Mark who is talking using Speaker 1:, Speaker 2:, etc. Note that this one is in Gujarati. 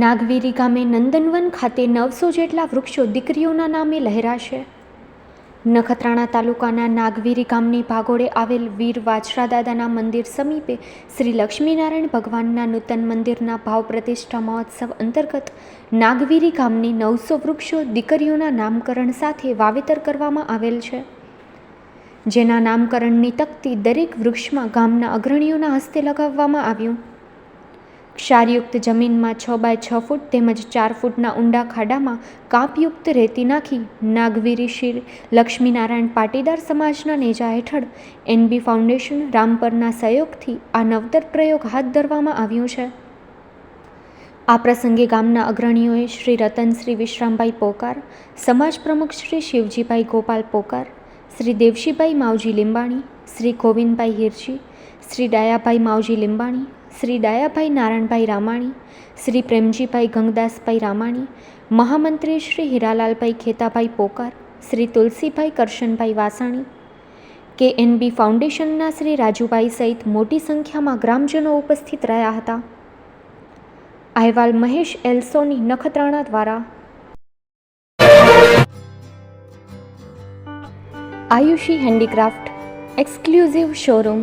Speaker 1: નાગવીરી ગામે નંદનવન ખાતે નવસો જેટલા વૃક્ષો દીકરીઓના નામે લહેરાશે. નખત્રાણા તાલુકાના નાગવીરી ગામની ભાગોળે આવેલ વીર વાછરા દાદાના મંદિર સમીપે શ્રી લક્ષ્મીનારાયણ ભગવાનના નૂતન મંદિરના ભાવ પ્રતિષ્ઠા મહોત્સવ અંતર્ગત નાગવીરી ગામની નવસો વૃક્ષો દીકરીઓના નામકરણ સાથે વાવેતર કરવામાં આવેલ છે. જેના નામકરણની તકતી દરેક વૃક્ષમાં ગામના અગ્રણીઓના હસ્તે લગાવવામાં આવ્યું. ક્ષારયુક્ત જમીનમાં છ બાય છ ફૂટ તેમજ ચાર ફૂટના ઊંડા ખાડામાં કાપયુક્ત રેતી નાખી નાગવીરી શિર લક્ષ્મીનારાયણ પાટીદાર સમાજના નેજા હેઠળ એનબી ફાઉન્ડેશન રામપરના સહયોગથી આ નવતર પ્રયોગ હાથ ધરવામાં આવ્યો છે. આ પ્રસંગે ગામના અગ્રણીઓએ શ્રી રતનશ્રી વિશ્રામભાઈ પોકાર, સમાજ પ્રમુખ શ્રી શિવજીભાઈ ગોપાલ પોકાર, શ્રી દેવશીભાઈ માવજી લીંબાણી, શ્રી ગોવિંદભાઈ હિરજી, શ્રી ડાયાભાઈ માવજી લીંબાણી શ્રી ડાયાભાઈ નારાયણભાઈ રામાણી, શ્રી પ્રેમજીભાઈ ગંગદાસભાઈ રામાણી, મહામંત્રી શ્રી હીરાલાલભાઈ ખેતાભાઈ પોકાર, શ્રી તુલસીભાઈ કરશનભાઈ વાસાણી કે એનબી ફાઉન્ડેશનના શ્રી રાજુભાઈ સહિત મોટી સંખ્યામાં ગ્રામજનો ઉપસ્થિત રહ્યા હતા. અહેવાલ મહેશ એલસોની નખત્રાણા દ્વારા. Aayushi handicraft, exclusive showroom.